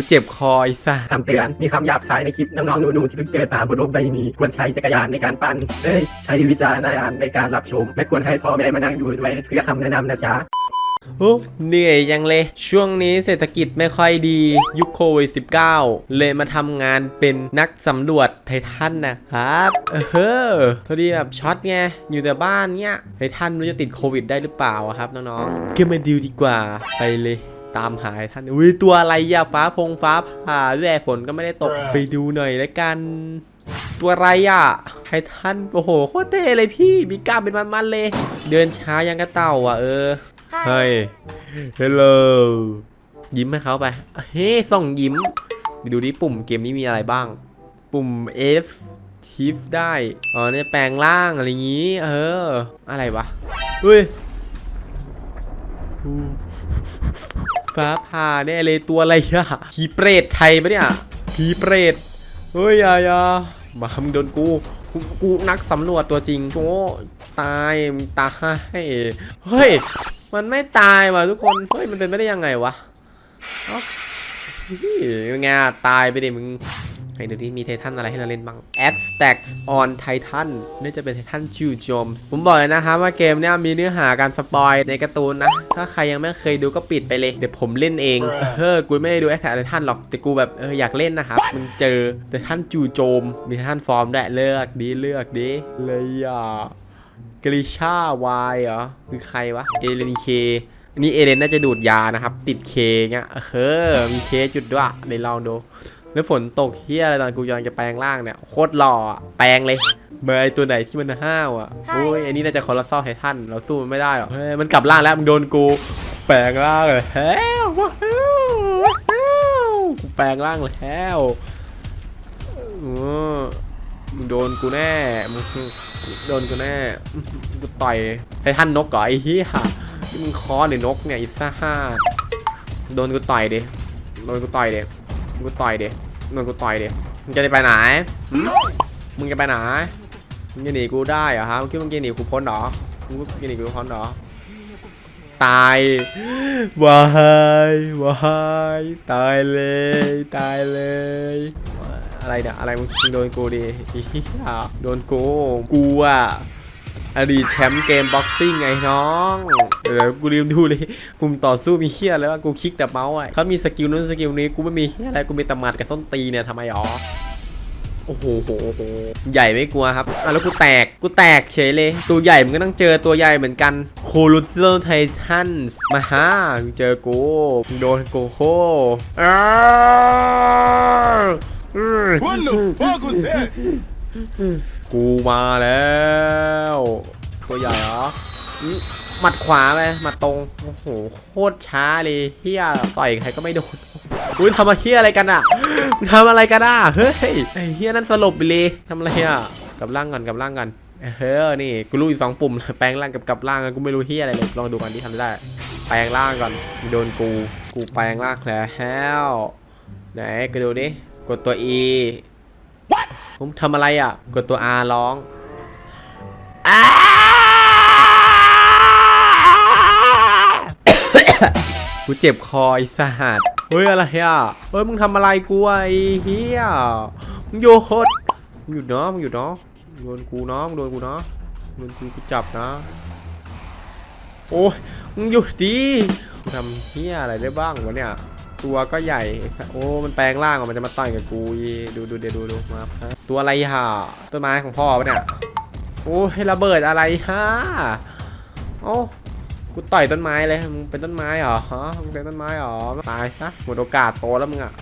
กูเจ็บคอไอ้สัสคำเตือนมีคำหยาบคายในคลิปน้องๆหนูๆที่เพิ่งเกิดมาบนโลกใบนี้ควรใช้จักรยานในการปั่นเอ้ยใช้วิจารณญาณในการรับชมไม่ควรให้พ่อแม่มานั่งดูด้วยเพื่อคำแนะนำนะจ๊ะโอ้เหนื่อยยังเลย ช่วงนี้เศรษฐกิจไม่ค่อยดี ยุคโควิด19 เลยมาทำงานเป็นนักสำรวจไททันนะครับเออพอดีแบบช็อตไง อยู่แต่บ้านเนี้ยไททันไม่รู้จะติดโควิดได้หรือเปล่าอะครับน้องๆก็มาดูดีกว่าไปเลย ตามหาไททันอุ้ยตัวอะไรอะฟ้าพงฟ้าผ่าด้วยฝนก็ไม่ได้ตกไปดูหน่อยแล้วกัน ตัวอะไรอะไททันโอ้โหโคตรเท่เลยพี่มีกล้ามเป็นมันๆเลย เดินช้ายังกระเต่าอะเออเฮ้ยฮัลโหลยิ้มให้เขาไปเฮ้ส่งยิ้ม ดูดิปุ่มเกมนี้มีอะไรบ้าง ปุ่ม F Shift ได้ อ๋อเนี่ยแปลงร่างอะไรอย่างงี้ เออ อะไรวะเฮ้ยอู้ ฟ้าผ่าแน่เลยตัวอะไรอะผีเปรตไทยปะเนี่ยผีเปรตเฮ้ยอย่าอย่ามามึงโดนกูกูนักสำรวจตัวจริงโอ้ตายมึงตายเฮ้ย มันไม่ตายว่ะทุกคนเฮ้ยมันเป็นไปได้ยังไงวะเอ้าเฮ้ยไงตายไปดิมึง ให้ดูที่มีไททันอะไรให้เราเล่นบ้าง X Stacks on Titan นี่จะเป็นไททันจูโจมผมบอกเลยนะครับว่าเกมเนี้ยมีเนื้อหาการสปอยในการ์ตูนนะ ถ้าใครยังไม่เคยดูก็ปิดไปเลย เดี๋ยวผมเล่นเองเออกูไม่ได้ดูแอคแท็กไททันหรอก แต่กูแบบเอออยากเล่นนะครับ มึงเจอไททันจูโจมมีไททันฟอร์มด้วยเลือกดีเลือกดีเลยอะกริชาวายเหรอ คือใครวะ เอเลนเคอันนี้เอเลนน่าจะดูดยานะครับ ติดเคเงี้ยเออมีเคจุดด้วยในลองดู แล้วฝนตกเฮียอะไรตอนกูกำลังจะแปลงร่างเนี่ยโคตรหล่ออะแปลงเลยเมื่อไอตัวไหนที่มันห้าวอะโอ้ยอันนี้น่าจะคอร์ซอลไททันเราสู้มันไม่ได้หรอกเฮ้ยมันกลับร่างแล้วมึงโดนกูแปลงร่างเลยแล้วว้าวว้าวกูแปลงร่างแล้วเออมึงโดนกูแน่มึงโดนกูแน่อื้อหือกูต่อยไททันนกก่อไอ้เหี้ยนี่มึงคอหรือนกเนี่ยไอ้ซ่าห้าโดนกูต่อยดิโดนกูต่อยดิโดน กูต่อยดิโดนกูต่อยดิมึงจะไปไหนมึงจะไปไหนมึงจะหนีกูได้เหรอฮะมึงคิดว่ามึงจะหนีกูพ้นเหรอมึงจะหนีกูพ้นเหรอตายวายวายตายเลยตายเลย อะไรเนี่ยอะไรมึงโดนกูดิไอ้เหี้ยโดนกูกูอะอดีตแชมป์เกมบ็อกซิ่งไงน้อง ดี๋ยวกูลืมดูเลยมุมต่อสู้มีเฮียแล้วะกูคลิกแต่เมาส์อะเขามีสกิลนู้นสกิลนี้กูไม่มีเฮียอะไรกูมีแต่หมัดกับส้นตีเนี่ยทำไมอ๋อโอ้โหโหโหใหญ่ไม่กลัวครับอะแล้วกูแตก กูแตกเฉยเลย ตัวใหญ่มันก็ต้องเจอตัวใหญ่เหมือนกัน โคลูเซอร์ไททันส์มาฮะมึงเจอกูมึงโดนโกโคอ้าวอืม What the fuck was that? กูมาแล้ว ตัวใหญ่เหรออื้อ หมัดขวาไปหมัดตรง โอ้โห โคตรช้าเลยเฮียต่อยใครก็ไม่โดน อุ้ยทำมาเฮียอะไรกันอะมึงทำอะไรกันอะ เฮ้ยไอ้เฮียนั่นสลบไปเลยทำอะไรอะกลับร่างก่อนกลับร่างก่อนเฮ้ยนี่กูรู้อีกสองปุ่ม แปลงร่างกับกลับร่างอะกูไม่รู้เฮียอะไรเลย ลองดูกันที่ทำได้ แปลงร่างก่อน โดนกู กูแปลงร่างแล้วไหนก็ดูดิ กดตัว E ผมทำอะไรอะ กดตัว R ร้อง กูเจ็บคอไอ้สัสเฮ้ยอะไรอะเฮ้ยมึงทำอะไรกูอะไอ้เฮียมึงโยดมึงหยุดเนาะมึงหยุดเนาะโดนกูเนาะมึงโดนกูเนาะมึงโดนกูกูจับนะ โอ้ยมึงหยุดดิทำเฮียอะไรได้บ้างวะเนี่ยตัวก็ใหญ่ โอ้ มันแปลงร่างออกมันจะมาต่อยกับกูอีดูดูเดี๋ยวดูดูมาตัวอะไรฮะต้นไม้ของพ่อปะเนี่ย โอ้ให้ระเบิดอะไรฮะโอ้ กูต่อยต้นไม้เลย มึงเป็นต้นไม้เหรอฮะมึงเป็นต้นไม้เหรอ ตายซะหมดโอกาสโตแล้วมึงอะ